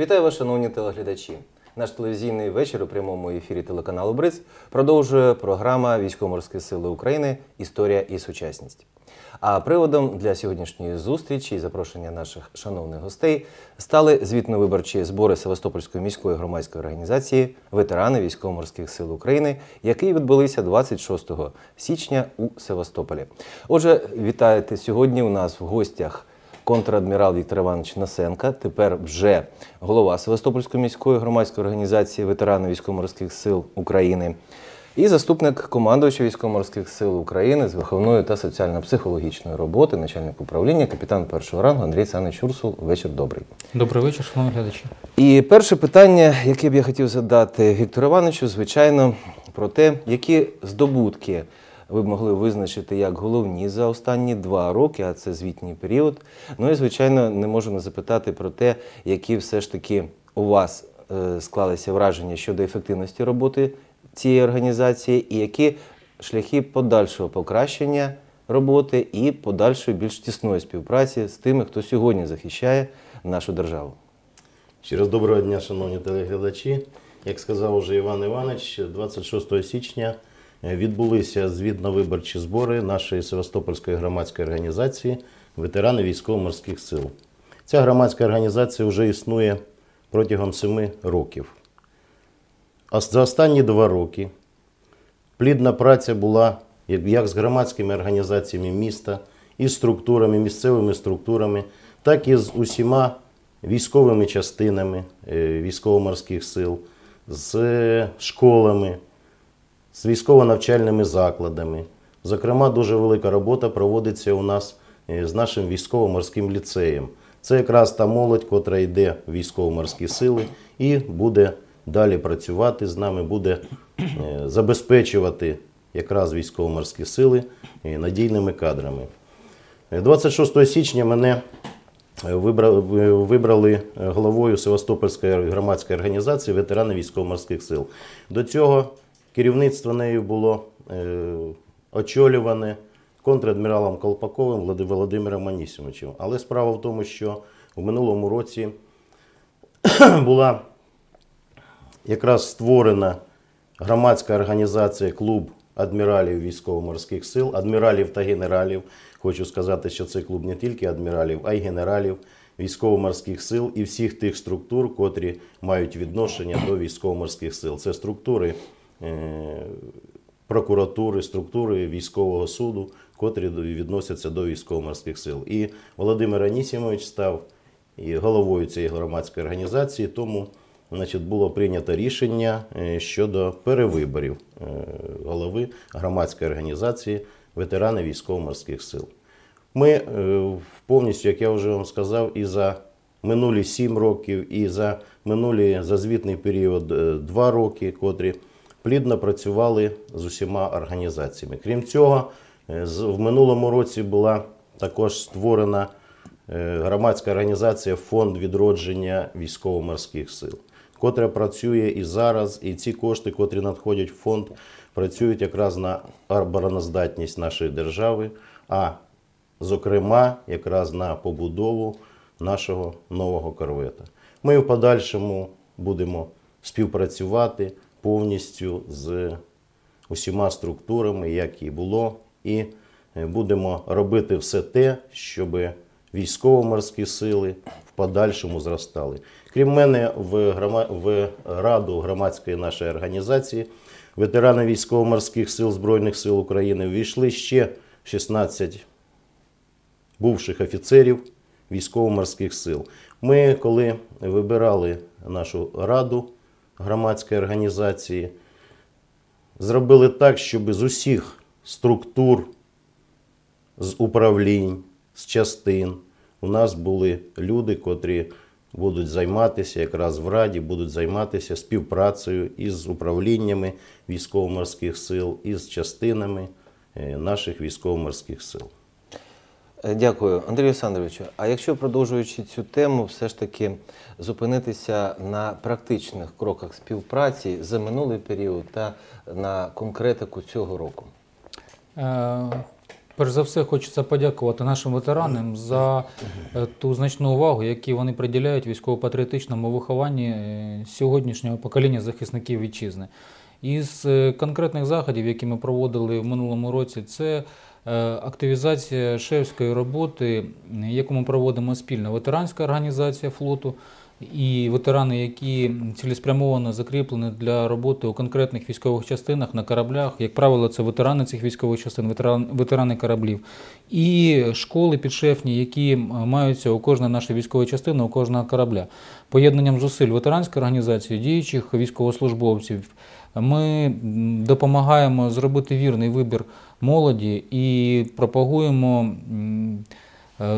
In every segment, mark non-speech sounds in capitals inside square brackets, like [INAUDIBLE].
Вітаю вас, шановні телеглядачі. Наш телевізійний вечір у прямому ефірі телеканалу Бриз продовжує програма Військово-морські сили України Історія і сучасність. А приводом для сьогоднішньої зустрічі і запрошення наших шановних гостей стали звітно-виборчі збори Севастопольської міської громадської організації Ветерани військово-морських сил України, які відбулися 26 січня у Севастополі. Отже, вітаєте сьогодні у нас в гостях контрадмірал Віктор Іванович Насенка, тепер вже голова Севастопольської міської громадської організації ветерани військово-морських сил України. І заступник командувача військово-морських сил України з виховної та соціально-психологічної роботи, начальник управління, капітан першого рангу Андрій Санич Урсул. Вечір добрий. Добрий вечір, шановні глядачі. І перше питання, яке б я хотів задати Віктору Івановичу, звичайно, про те, які здобутки ви б могли визначити як головні за останні два роки, а це звітній період. Ну і звичайно, не можу не запитати про те, які все ж таки у вас е, склалися враження щодо ефективності роботи цієї організації, і які шляхи подальшого покращення роботи і подальшої більш тісної співпраці з тими, хто сьогодні захищає нашу державу. Ще раз доброго дня, шановні телеглядачі. Як сказав уже Іван Іванович, 26 січня відбулися звітно-виборчі збори нашої Севастопольської громадської організації ветерани військово-морських сил. Ця громадська організація вже існує протягом семи років. А за останні два роки плідна праця була як як з громадськими організаціями міста, і структурами, місцевими структурами, так і з усіма військовими частинами е, військово-морських сил, з школами, з військово-навчальними закладами. Зокрема, дуже велика робота проводиться у нас е, з нашим військово-морським ліцеєм. Це якраз та молодь, котра йде в військово-морські сили і буде далі працювати з нами, буде е, забезпечувати якраз військово-морські сили е, надійними кадрами. Е, 26 січня мене вибрали головою Севастопольської громадської організації ветерани військово-морських сил. До цього керівництво нею було е, очолюване контрадміралом Колпаковим Володимиром Анісімовичем. Але справа в тому, що в минулому році [CLEARS THROAT] була якраз створена громадська організація клуб адміралів військово-морських сил, адміралів та генералів. Хочу сказати, що це клуб не тільки адміралів, а й генералів військово-морських сил і всіх тих структур, котрі мають відношення до військово-морських сил. Це структури прокуратури, структури військового суду, котрі відносяться до військово-морських сил. І Володимир Анісімович став головою цієї громадської організації, тому значить, було прийнято рішення е, щодо перевиборів е, голови громадської організації ветерани військово-морських сил. Ми е, повністю, як я вже вам сказав, і за минулі сім років, і за минулі за звітний період е, два роки, котрі плідно працювали з усіма організаціями. Крім цього, е, в минулому році була також створена е, громадська організація Фонд відродження військово-морських сил, котра працює і зараз, і ці кошти, котрі надходять в фонд, працюють якраз на обороноздатність нашої держави, а зокрема, якраз на побудову нашого нового корвета. Ми в подальшому будемо співпрацювати повністю з усіма структурами, як і було, і е, будемо робити все те, щоб військово-морські сили в подальшому зростали. Крім мене, в, грома... в раду громадської нашої організації ветерани військово-морських сил Збройних сил України ввійшли ще 16 бувших офіцерів військово-морських сил. Ми, коли вибирали нашу раду громадської організації, зробили так, щоб з усіх структур, з управлінь, з частин у нас були люди, котрі будуть займатися якраз в Раді, будуть займатися співпрацею із управліннями військово-морських сил, із частинами е, наших військово-морських сил. Е, Дякую, Андрію Олександровичу. А якщо продовжуючи цю тему, все ж таки зупинитися на практичних кроках співпраці за минулий період та на конкретику цього року. Е, Перш за все, хочеться подякувати нашим ветеранам за е, ту значну увагу, яку вони приділяють військово-патріотичному вихованні е, сьогоднішнього покоління захисників вітчизни. Із конкретних заходів, які ми проводили в минулому році, це активізація шефської роботи, яку ми проводимо спільно. Ветеранська організація флоту і ветерани, які цілеспрямовано закріплені для роботи у конкретних військових частинах на кораблях. Як правило, це ветерани цих військових частин, ветеран- ветерани кораблів, і школи підшефні, які маються у кожної нашої військової частини, у кожного корабля. Поєднанням зусиль ветеранської організації, діючих військовослужбовців. Ми допомагаємо зробити вірний вибір молоді і пропагуємо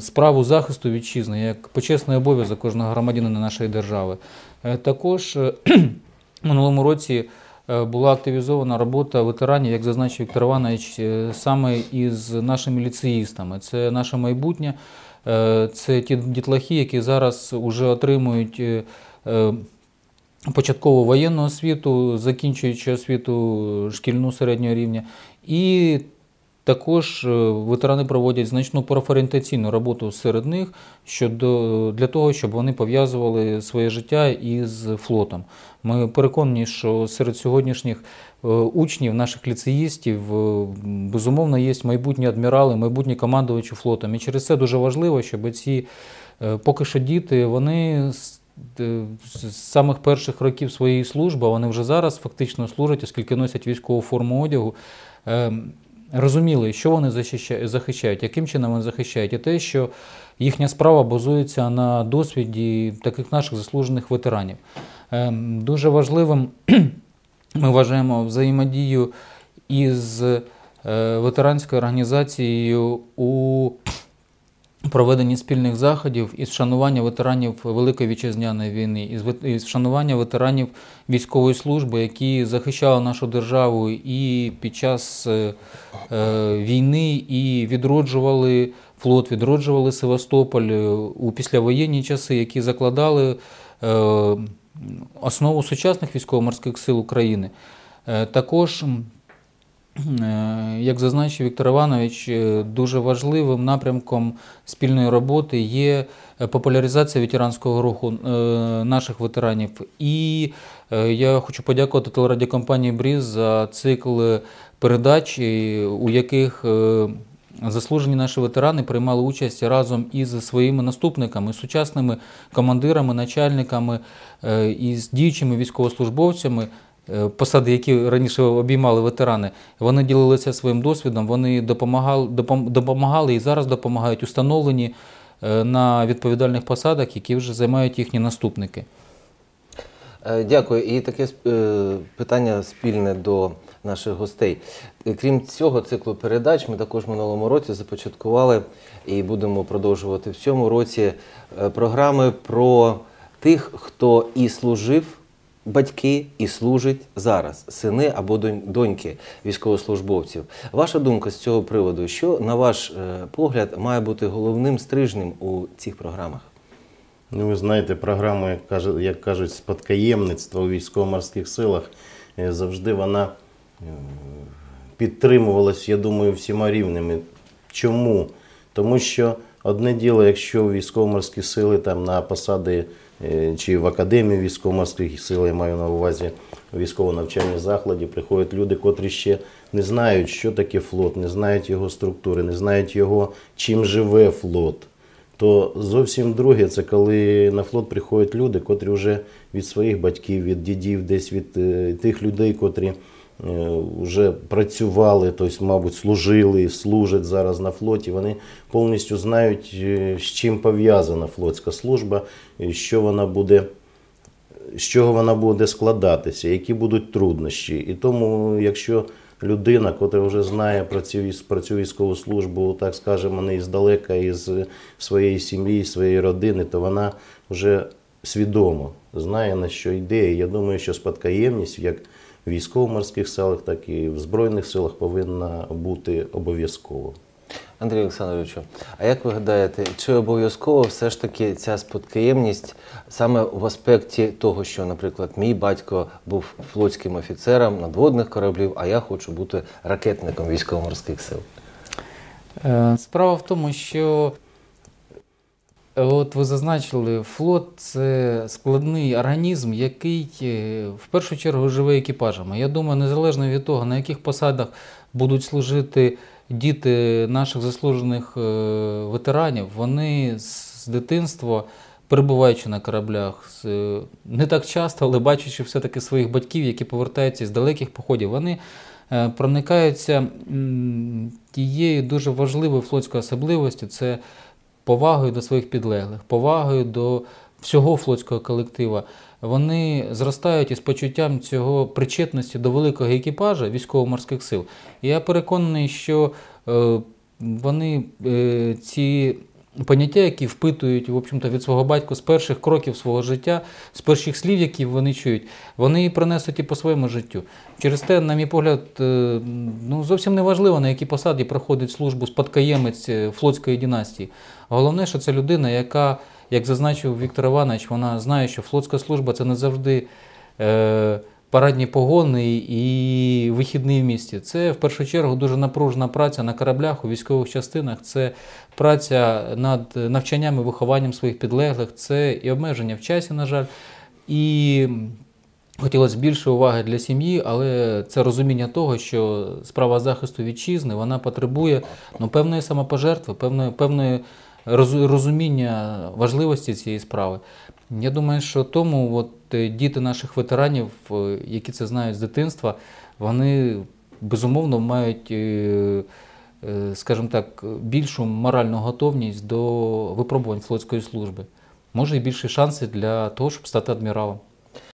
справу захисту вітчизни як почесний обов'язок кожного громадянина нашої держави. Е, Також е, [CLEARS THROAT] минулому році е, була активізована робота ветеранів, як зазначив Віктор Іванович, е, саме із нашими ліцеїстами. Це наше майбутнє, е, це ті дітлахи, які зараз вже отримують. е, е, початкову воєнну освіту, закінчуючи освіту шкільну середнього рівня. І також е, ветерани проводять значну профорієнтаційну роботу серед них щодо для того, щоб вони пов'язували своє життя із флотом. Ми переконані, що серед сьогоднішніх е, учнів, наших ліцеїстів, е, безумовно, є майбутні адмірали, майбутні командувачі флотом. І через це дуже важливо, щоб ці поки що діти вони з самих перших років своєї служби, вони вже зараз фактично служать, оскільки носять військову форму одягу. Розуміли, що вони захищають, яким чином вони захищають, і те, що їхня справа базується на досвіді таких наших заслужених ветеранів. Е, Дуже важливим [CLEARS THROAT] ми вважаємо взаємодію із е, ветеранською організацією у проведенні спільних заходів із вшанування ветеранів Великої вітчизняної війни, із вшанування ветеранів військової служби, які захищали нашу державу і під час е, е, війни, і відроджували флот, відроджували Севастополь е, у післявоєнні часи, які закладали основу сучасних військово-морських сил України. Також Як зазначив Віктор Іванович, е, дуже важливим напрямком спільної роботи є е, популяризація ветеранського руху е, наших ветеранів. І е, я хочу подякувати телерадіокомпанії Бріз за цикл передач, е, у яких е, заслужені наші ветерани приймали участь разом із своїми наступниками, сучасними командирами, начальниками е, із діючими військовослужбовцями е, посади, які раніше обіймали ветерани, вони ділилися своїм досвідом, вони допомагали, допомагали і зараз допомагають установлені е, на відповідальних посадах, які вже займають їхні наступники. Е, Дякую. І таке е, питання спільне до наших гостей. Е, Крім цього циклу передач, ми також минулому році започаткували і будемо продовжувати в цьому році е, програми про тих, хто і служив. Батьки і служать зараз, сини або доньки військовослужбовців. Ваша думка з цього приводу, що, на ваш е, погляд, має бути головним стрижнем у цих програмах? Ну, ви знаєте, програма, як каже- як кажуть, спадкоємництва у військово-морських силах е, завжди вона е, підтримувалась, я думаю, всіма рівнями. Чому? Тому що одне діло, якщо військово-морські сили там на посади чи в академії військово-морських сил, я маю на увазі військово-навчальні закладі, приходять люди, котрі ще не знають, що таке флот, не знають його структури, не знають його, чим живе флот. То зовсім друге, це коли на флот приходять люди, котрі вже від своїх батьків, від дідів, десь від е, тих людей, котрі е, вже працювали, тобто, мабуть, служили, служать зараз на флоті. Вони повністю знають, е, з чим пов'язана флотська служба, що вона буде з чого вона буде складатися, які будуть труднощі. І тому, якщо людина, котра вже знає про цю, про цю військову службу, так скажемо, не іздалека, із своєї сім'ї, своєї родини, то вона вже свідомо знає, на що йде. І я думаю, що спадкоємність як в військово-морських силах, так і в Збройних силах повинна бути обов'язково. Андрію Олександровичу, а як ви гадаєте, чи обов'язково все ж таки ця спадкоємність саме в аспекті того, що, наприклад, мій батько був флотським офіцером надводних кораблів, а я хочу бути ракетником військово-морських сил? Е, Справа в тому, що от ви зазначили, флот це складний організм, який е, в першу чергу живе екіпажами. Я думаю, незалежно від того, на яких посадах будуть служити діти наших заслужених е, ветеранів, вони з дитинства. Перебуваючи на кораблях, е, не так часто, але бачачи все-таки своїх батьків, які повертаються з далеких походів, вони проникаються тією дуже важливою флотською особливостю це повагою до своїх підлеглих, повагою до всього флотського колектива. Вони зростають із почуттям цього причетності до великого екіпажа військово-морських сил. Я переконаний, що е, вони е, ці поняття, які впитують в общем-то, від свого батька з перших кроків свого життя, з перших слів, які вони чують, вони принесуть і по своєму життю. Через те, на мій погляд, е, ну, зовсім не важливо, на якій посаді проходить службу спадкоємець е, флотської династії. Головне, що це людина, яка, як зазначив Віктор Іванович, вона знає, що флотська служба це не завжди. Е, Парадні погони і вихідний в місті. Це в першу чергу дуже напружена праця на кораблях у військових частинах. Це праця над навчанням і вихованням своїх підлеглих, це і обмеження в часі, на жаль. І хотілося більше уваги для сім'ї, але це розуміння того, що справа захисту вітчизни вона потребує ну, певної самопожертви, певної, певної розуміння важливості цієї справи. Я думаю, що тому от, е, діти наших ветеранів, е, які це знають з дитинства, вони безумовно мають, е, скажімо так, більшу моральну готовність до випробувань флотської служби. Може і більші шанси для того, щоб стати адміралом.